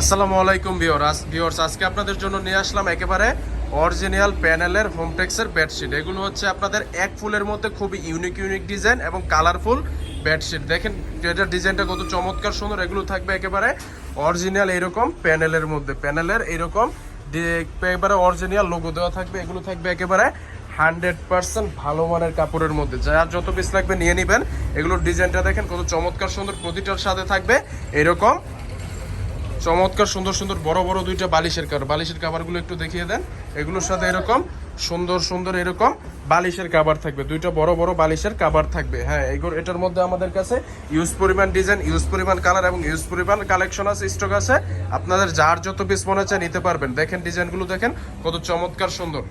আসসালামু আলাইকুম ভিওরাস ভিওর্স আজকে আপনাদের জন্য নিয়ে আসলাম একেবারে অরিজিনাল প্যানেলের হোমটেক্সের বেডশিট এগুলো হচ্ছে আপনাদের এক ফুলের মধ্যে খুবই ইউনিক ইউনিক ডিজাইন এবং কালারফুল বেডশিট দেখেন এটার ডিজাইনটা কত চমৎকার সুন্দর। এগুলো থাকবে একেবারে অরিজিনাল এরকম প্যানেলের মধ্যে। প্যানেলের এরকম একেবারে অরিজিনাল লোগো দেওয়া থাকবে। এগুলো থাকবে একেবারে হান্ড্রেড পার্সেন্ট ভালো মানের কাপড়ের মধ্যে। যার যত পিস লাগবে নিয়ে নেবেন। এগুলোর ডিজাইনটা দেখেন, কত চমৎকার সুন্দর। প্রতিটার সাথে থাকবে এরকম চমৎকার, সুন্দর সুন্দর, বড় বড় দুইটা বালিশের কাবার বালিশের কাবারগুলো একটু দেখিয়ে দেন। এগুলোর সাথে এরকম সুন্দর সুন্দর এরকম বালিশের কাবার থাকবে। দুইটা বড় বড় বালিশের কাবার থাকবে। হ্যাঁ এগুলো এটার মধ্যে আমাদের কাছে ইউজ পরিমাণ ডিজাইন ইউজ পরিমাণ কালার এবং ইউজ পরিমাণ কালেকশন আছে স্টক আছে। আপনাদের যার যত পিস মনে চায় নিতে পারবেন। দেখেন ডিজাইনগুলো দেখেন, কত চমৎকার, সুন্দর।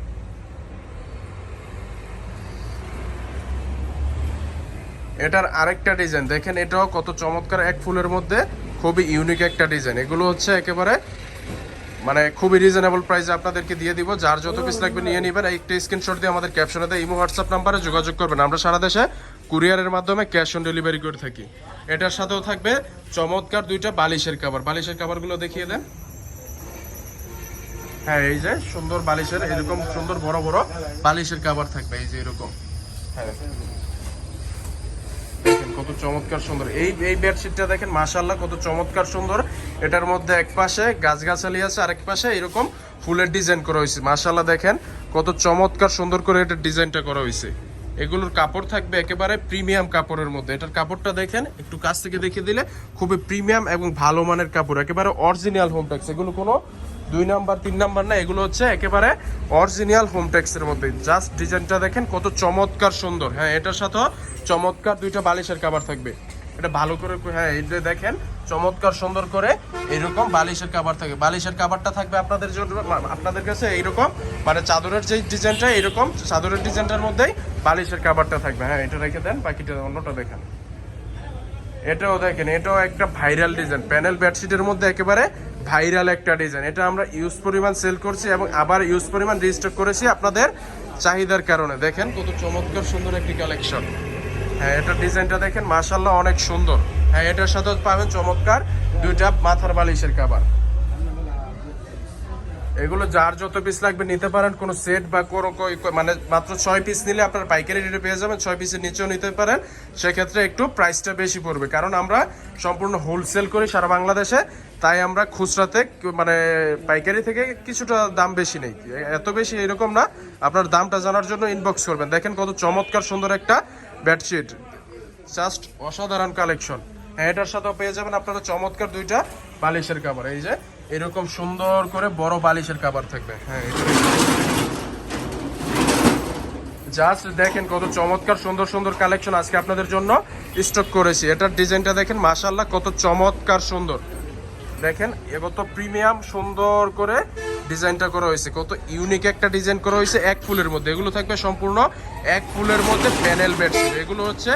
এটার আরেকটা ডিজাইন দেখেন এটাও কত চমৎকার, এক ফুলের মধ্যে খুবই ইউনিক একটা ডিজাইন এগুলো হচ্ছে একেবারে মানে খুবই রিজনেবল প্রাইসে আপনাদেরকে দিয়ে দিব। যার যত পিস লাগবে নিয়ে নেবেন। একটা স্ক্রিনশট দিয়ে আমাদের ক্যাপশনে দেয়, ইমো হোয়াটসঅ্যাপ নাম্বারে যোগাযোগ করবেন। আমরা সারা দেশে কুরিয়ারের মাধ্যমে ক্যাশ অন ডেলিভারি করে থাকি। এটার সাথেও থাকবে চমৎকার দুইটা বালিশের কাভার বালিশের কাভারগুলো দেখিয়ে দেন। হ্যাঁ এই যে সুন্দর বালিশের, এরকম সুন্দর বড় বড় বালিশের কাভার থাকবে, এই যে এরকম। হ্যাঁ। কত চমৎকার সুন্দর। এই এই বেডশিটটা দেখেন, মাশাআল্লাহ কত চমৎকার সুন্দর। এটার মধ্যে এক পাশে গাছগাছালি আছে, আরেক পাশে এরকম ফুলের ডিজাইন করা হয়েছে। মাশাআল্লাহ দেখেন, কত চমৎকার সুন্দর করে এটার ডিজাইনটা করা হয়েছে। এগুলোর কাপড় থাকবে একেবারে প্রিমিয়াম কাপড়ের মধ্যে। এটার কাপড়টা দেখেন, একটু কাছ থেকে দেখিয়ে দিলে খুবই প্রিমিয়াম এবং ভালো মানের কাপড়, একেবারে অরিজিনাল হোম হোমটেক্স এগুলো কোনো দুই নাম্বার, তিন নাম্বার না, এগুলো হচ্ছে একেবারে অরিজিনাল হোমটেক্সের মধ্যে। জাস্ট ডিজাইনটা দেখেন, কত চমৎকার সুন্দর। হ্যাঁ এটার সাথেও চমৎকার দুইটা বালিশের কাবার থাকবে। এটা ভালো করে হ্যাঁ এই দেখেন, চমৎকার সুন্দর করে এরকম বালিশের কাবার থাকবে বালিশের কাবারটা থাকবে আপনাদের জন্য আপনাদের কাছে এইরকম মানে চাদরের যে ডিজাইনটা এরকম চাদরের ডিজাইনটার মধ্যেই বালিশের কাবারটা থাকবে। হ্যাঁ এটা রেখে দেন, বাকিটা অন্যটা দেখেন। এটাও দেখেন, এটাও একটা ভাইরাল ডিজাইন প্যানেল বেডশিটের মধ্যে একেবারে ভাইরাল একটা ডিজাইন এটা আমরা ইউজ পরিমাণ সেল করছি এবং আবার ইউজ পরিমাণ রেজিস্টার করেছি আপনাদের চাহিদার কারণে। দেখেন কত চমৎকার সুন্দর একটি কালেকশন হ্যাঁ এটা ডিজাইনটা দেখেন মাসাল্লাহ অনেক সুন্দর। হ্যাঁ এটার সাথে পাবেন চমৎকার দুইটা মাথার বালিশের কাবার এগুলো যার যত পিস লাগবে নিতে পারেন, কোনো সেট বা কোনো মানে মাত্র ছয় পিস নিলে আপনার পাইকারি রেটে পেয়ে যাবেন, ছয় পিসের নিচেও নিতে পারেন। সেক্ষেত্রে একটু প্রাইসটা বেশি পড়বে। কারণ আমরা সম্পূর্ণ হোলসেল করি সারা বাংলাদেশে, তাই আমরা খুচরাতে মানে পাইকারি থেকে কিছুটা দাম বেশি নেই। এত বেশি এরকম না। আপনার দামটা জানার জন্য ইনবক্স করবেন। দেখেন কত চমৎকার সুন্দর একটা বেডশিট জাস্ট অসাধারণ কালেকশন এটার সাথেও পেয়ে যাবেন আপনারা চমৎকার দুইটা বালিশের কাবার এই যে, এরকম সুন্দর করে বড় বালিশের কাবার থাকবে। হ্যাঁ জাস্ট দেখেন কত চমৎকার, সুন্দর সুন্দর কালেকশন আজকে আপনাদের জন্য স্টক করেছি। এটার ডিজাইনটা দেখেন মাশাল্লাহ কত চমৎকার, সুন্দর। দেখেন কত প্রিমিয়াম সুন্দর করে ডিজাইনটা করা হয়েছে। কত ইউনিক একটা ডিজাইন করা হয়েছে, এক ফুলের মধ্যে। এগুলো থাকবে সম্পূর্ণ এক ফুলের মধ্যে প্যানেল বেডশিট এগুলো হচ্ছে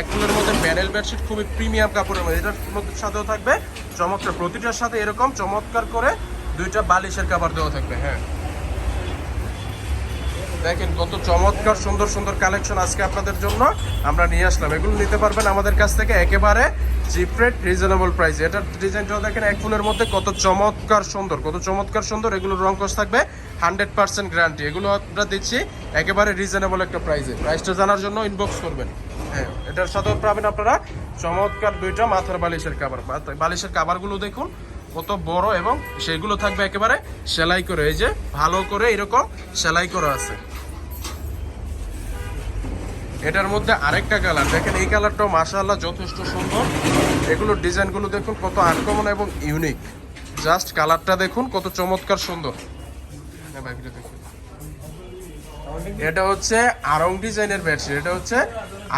এক ফুলের মধ্যে প্যানেল বেডশিট খুবই প্রিমিয়াম কাপড়ের মধ্যে। এটার মধ্যে সাথেও থাকবে চমৎকার, প্রতিটার সাথে এরকম চমৎকার করে দুইটা বালিশের কাবার দেওয়া থাকবে হ্যাঁ। দেখেন কত চমৎকার, সুন্দর সুন্দর কালেকশন আজকে আপনাদের জন্য। আমরা নিয়ে আসলাম। এগুলো নিতে পারবেন আমাদের কাছ থেকে একেবারে চিপ রেট রিজনেবল প্রাইস। এটার ডিজাইনটাও দেখেন, এক ফুলের মধ্যে কত চমৎকার সুন্দর, কত চমৎকার সুন্দর। এগুলোর রং কস থাকবে, হান্ড্রেড পার্সেন্ট গ্যারান্টি। এগুলো আমরা দিচ্ছি একেবারে রিজনেবল একটা প্রাইসে। প্রাইসটা জানার জন্য ইনবক্স করবেন। হ্যাঁ এটার সাথেও পাবেন আপনারা চমৎকার দুইটা মাথার বালিশের কাবার বালিশের কাবারগুলো দেখুন, কত বড় এবং সেগুলো থাকবে একেবারে সেলাই করে। এই যে, ভালো করে এরকম সেলাই করা আছে। এটার মধ্যে আরেকটা কালার দেখেন, এই কালারটাও মাশাআল্লাহ যথেষ্ট সুন্দর। এগুলোর ডিজাইনগুলো দেখুন, কত আনকমন এবং ইউনিক জাস্ট কালারটা দেখুন, কত চমৎকার সুন্দর। হ্যাঁ। এটা হচ্ছে আরং ডিজাইনের বেডশিট এটা হচ্ছে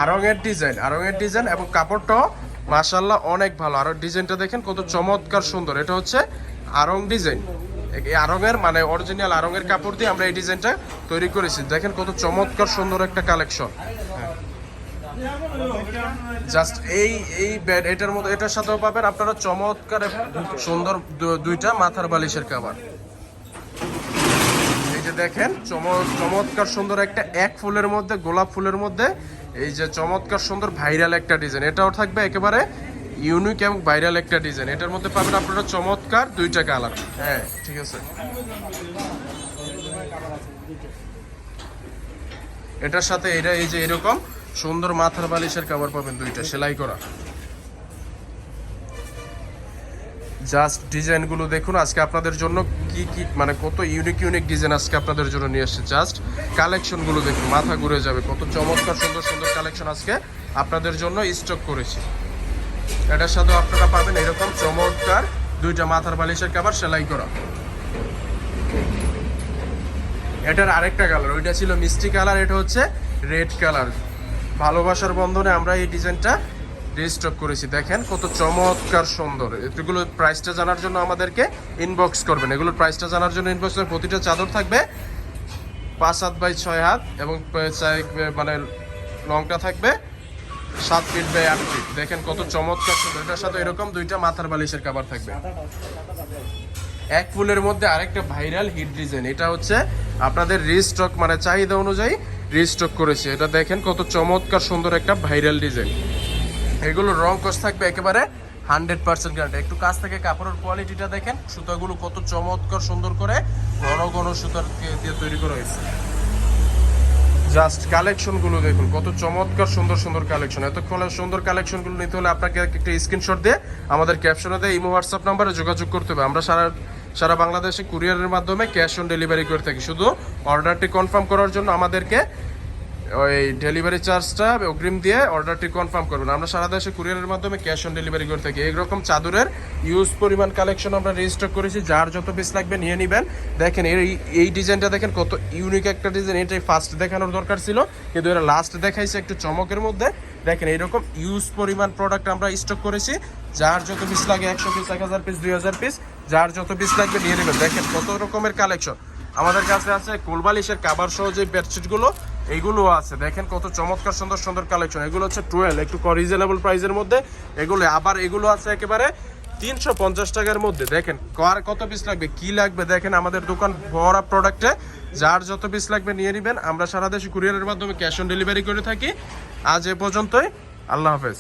আরঙের ডিজাইন আরঙের ডিজাইন এবং কাপড়টাও মাশাআল্লাহ অনেক ভালো। আর ডিজাইনটা দেখেন, কত চমৎকার সুন্দর। এটা হচ্ছে আরং ডিজাইন। আরঙের মানে অরিজিনাল আরঙের কাপড় দিয়ে আমরা এই ডিজাইনটা তৈরি করেছি। দেখেন, কত চমৎকার সুন্দর একটা কালেকশন জাস্ট এই এই বেড এটার মধ্যে, এটার সাথেও পাবেন আপনারা চমৎকার সুন্দর দুইটা মাথার বালিশের কাবার এই যে দেখেন চম- চমৎকার সুন্দর একটা এক ফুলের মধ্যে, গোলাপ ফুলের মধ্যে, এই যে চমৎকার সুন্দর ভাইরাল একটা ডিজাইন এটাও থাকবে একেবারে ইউনিক এবং ভাইরাল একটা ডিজাইন এটার মধ্যে পাবেন আপনারা চমৎকার দুইটা কালার হ্যাঁ ঠিক আছে। এটার সাথে এটা এই যে এরকম সুন্দর মাথার বালিশের কাভার পাবেন দুইটা, সেলাই করা। জাস্ট ডিজাইনগুলো দেখুন, আজকে আপনাদের জন্য কি কি মানে কত ইউনিক ইউনিক ডিজাইন আজকে আপনাদের জন্য নিয়ে এসেছে। জাস্ট কালেকশনগুলো দেখুন, মাথা ঘুরে যাবে, কত চমৎকার, সুন্দর সুন্দর কালেকশন আজকে আপনাদের জন্য স্টক করেছি। এটার সাথে আপনারা পাবেন এরকম চমৎকার দুইটা মাথার বালিশের কাবার, সেলাই করা। এটার আরেকটা কালার ওইটা ছিল মিষ্টি কালার এটা হচ্ছে রেড কালার ভালোবাসার বন্ধনে আমরা এই ডিজাইনটা রিস্টক করেছি। দেখেন কত চমৎকার সুন্দর। এগুলো প্রাইসটা জানার জন্য আমাদেরকে ইনবক্স করবেন। এগুলোর প্রাইসটা জানার জন্য ইনবক্স করবেন প্রতিটা চাদর থাকবে পাঁচ হাত বাই ছয় হাত এবং মানে লংটা থাকবে সাত ফিট বাই আট ফিট দেখেন কত চমৎকার সুন্দর। এটার সাথে এরকম দুইটা মাথার বালিশের কাবার থাকবে। এক ফুলের মধ্যে আরেকটা ভাইরাল হিট ডিজাইন এটা হচ্ছে আপনাদের রিস্টক মানে চাহিদা অনুযায়ী রিস্টক করেছে। এটা দেখেন কত চমৎকার সুন্দর একটা ভাইরাল ডিজাইন। এগুলো রং কস থাকবে একেবারে হান্ড্রেড পার্সেন্ট গ্যারান্টি একটু কাছ থেকে কাপড়ের কোয়ালিটিটা দেখেন, সুতাগুলো কত চমৎকার সুন্দর করে ঘন ঘন সুতার দিয়ে তৈরি করা হয়েছে। জাস্ট কালেকশনগুলো দেখুন, কত চমৎকার সুন্দর সুন্দর কালেকশন এতক্ষণ সুন্দর কালেকশনগুলো নিতে হলে আপনাকে একটা স্ক্রিনশট দিয়ে আমাদের ক্যাপশনে দিয়ে, ইমো হোয়াটসঅ্যাপ নাম্বারে যোগাযোগ করতে হবে। আমরা সারা সারা বাংলাদেশে কুরিয়ারের মাধ্যমে ক্যাশ অন ডেলিভারি করে থাকি। শুধু অর্ডারটি কনফার্ম করার জন্য আমাদেরকে ওই ডেলিভারি চার্জটা অগ্রিম দিয়ে অর্ডারটি কনফার্ম করবেন। আমরা সারা দেশে কুরিয়ারের মাধ্যমে ক্যাশ অন ডেলিভারি করে থাকি। এইরকম চাদরের ইউজ পরিমাণ কালেকশন আমরা রেজিস্টার করেছি। যার যত পিস লাগবে নিয়ে নেবেন। দেখেন এই এই ডিজাইনটা দেখেন কত ইউনিক একটা ডিজাইন এটাই ফার্স্ট দেখানোর দরকার ছিল। কিন্তু এটা লাস্ট দেখাইছে একটু চমকের মধ্যে। দেখেন এইরকম ইউজ পরিমাণ প্রোডাক্ট আমরা স্টক করেছি। যার যত পিস লাগে একশো পিস এক হাজার পিস দুই হাজার পিস যার যত পিস লাগবে নিয়ে নেবেন। দেখেন কত রকমের কালেকশন আমাদের কাছে আছে কোলবালিশের কাবার সহ যে বেডশিটগুলো এইগুলো আছে। দেখেন কত চমৎকার, সুন্দর সুন্দর কালেকশন এগুলো হচ্ছে টুয়েলভ একটু রিজনেবল প্রাইসের মধ্যে। এগুলো, আবার এগুলো আছে একেবারে তিনশো পঞ্চাশ টাকার মধ্যে। দেখেন কার কত পিস লাগবে? কি লাগবে? দেখেন আমাদের দোকান ভরা প্রোডাক্টে যার যত পিস লাগবে নিয়ে নেবেন। আমরা সারা দেশে কুরিয়ারের মাধ্যমে ক্যাশ অন ডেলিভারি করে থাকি। আজ এ পর্যন্তই। আল্লাহ হাফেজ।